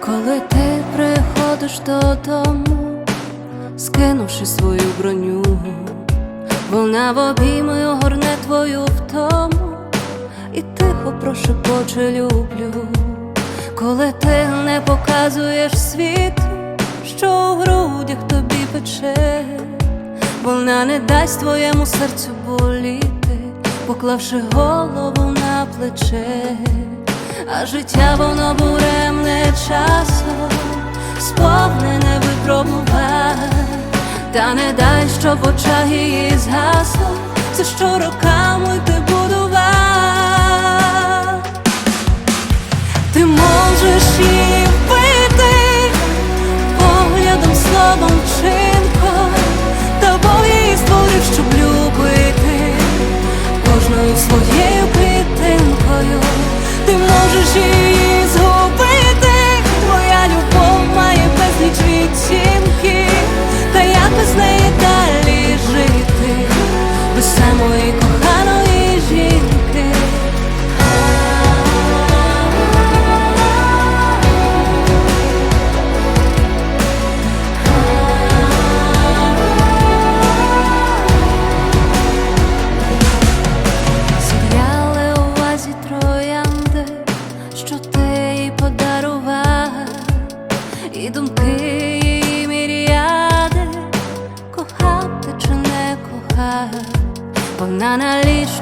Коли ти приходиш додому, скинувши свою броню, вона в обіймою горне твою втому, і тихо прошепоче люблю, коли ти не показуєш світ, що у грудях тобі пече, вона не дасть твоєму серцю боліти поклавши голову на плече, а життя воно буремне часом, сповнене випробувань, та не дай, щоб очах її згасло, все, що роками ти будував. Ти можеш її без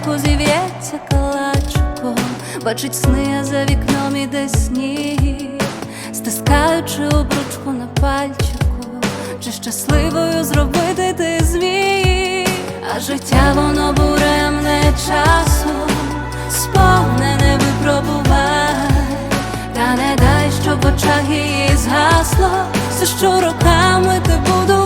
Ліжку зів'ється калачиком, бачить сни, за вікном іде сніг, стискаючи обручку на пальчику, чи щасливою зробити ти зміг, а життя воно буремне часом, сповнене випробувань, та не дай, щоб в очах її згасло, все, що роками ти будував.